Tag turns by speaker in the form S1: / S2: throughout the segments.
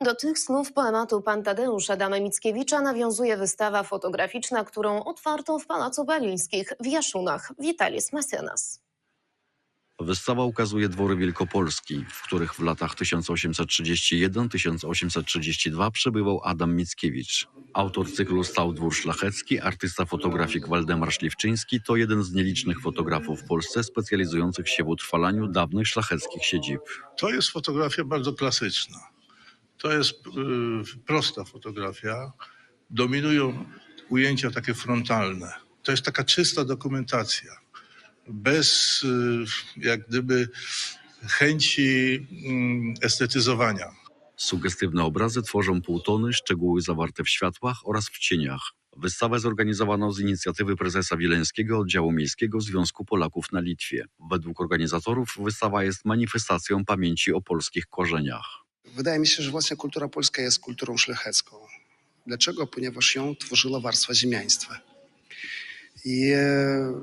S1: Do tych snów poematu pan Tadeusza Adama Mickiewicza nawiązuje wystawa fotograficzna, którą otwarto w Pałacu Balińskich w Jaszunach. Witalis Mecenas.
S2: Wystawa ukazuje dwory Wielkopolski, w których w latach 1831-1832 przebywał Adam Mickiewicz. Autor cyklu Stał Dwór Szlachecki, artysta fotografik Waldemar Szliwczyński to jeden z nielicznych fotografów w Polsce specjalizujących się w utrwalaniu dawnych szlacheckich siedzib.
S3: To jest fotografia bardzo klasyczna. To jest y, prosta fotografia. Dominują ujęcia takie frontalne. To jest taka czysta dokumentacja. Bez y, jak gdyby chęci mm, estetyzowania.
S2: Sugestywne obrazy tworzą półtony, szczegóły zawarte w światłach oraz w cieniach. Wystawę zorganizowano z inicjatywy prezesa Wileńskiego Oddziału Miejskiego Związku Polaków na Litwie. Według organizatorów wystawa jest manifestacją pamięci o polskich korzeniach.
S4: Wydaje mi się, że właśnie kultura polska jest kulturą szlachecką. Dlaczego? Ponieważ ją tworzyła warstwa ziemiaństwa. I e,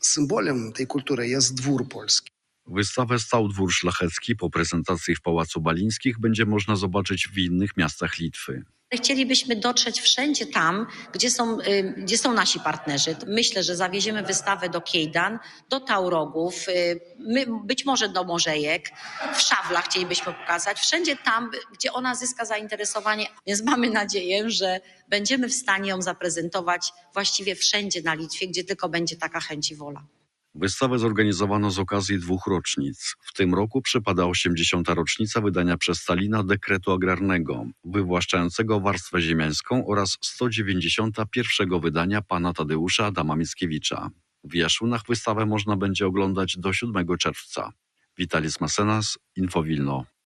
S4: symbolem tej kultury jest dwór polski.
S2: Wystawę Stał Dwór Szlachecki po prezentacji w Pałacu Balińskich będzie można zobaczyć w innych miastach Litwy.
S5: Chcielibyśmy dotrzeć wszędzie tam, gdzie są, y, gdzie są nasi partnerzy. Myślę, że zawieziemy wystawę do Kiejdan, do Taurogów, y, my, być może do Morzejek, w Szawlach chcielibyśmy pokazać, wszędzie tam, gdzie ona zyska zainteresowanie. Więc mamy nadzieję, że będziemy w stanie ją zaprezentować właściwie wszędzie na Litwie, gdzie tylko będzie taka chęć i wola.
S2: Wystawę zorganizowano z okazji dwóch rocznic. W tym roku przypada 80. rocznica wydania przez Stalina dekretu agrarnego, wywłaszczającego warstwę ziemiańską oraz 191. wydania pana Tadeusza Adama Mickiewicza. W Jaszunach wystawę można będzie oglądać do 7 czerwca. Witalis Masenas, Infowilno.